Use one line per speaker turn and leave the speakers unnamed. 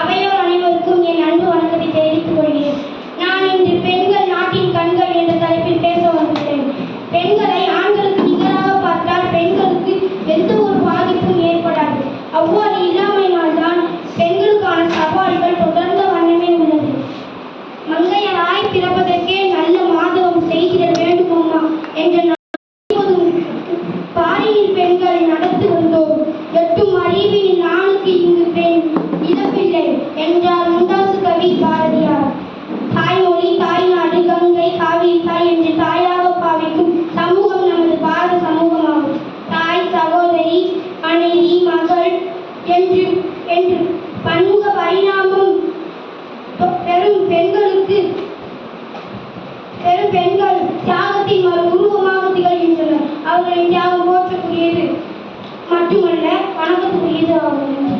அவையோர் அனைவருக்கும் என் அன்பு வணக்கத்தை தெரிவித்துக் கொள்கிறேன். நான் இன்று பெண்கள் நாட்டின் கண்கள் என்ற தலைப்பில் பேச வந்துள்ளேன். பெண்களை ஆண்களுக்கு நிகராக பார்த்தால் பெண்களுக்கு எந்த ஒரு பாதிப்பும் ஏற்படாது. அவ்வாறு இல்லாமையினால்தான் பெண்களுக்கான சவால்கள் தொடர்ந்த வண்ணமே உள்ளது. மங்கையராய் பிறப்பதற்கே நல்ல மாதவம் செய்கிற வேண்டும் அம்மா என்ற பாரியில் என்று என்று பன்முக பரிணாமம் பெரும் பெண்களுக்கு பெரும் பெண்கள் தியாகத்தின் மறு உருவமாக திகழ்கின்றனர். அவர்களின் தியாகம் போற்றக்கூடியது மட்டுமல்ல வணக்கத்துக்குரியது ஆகும்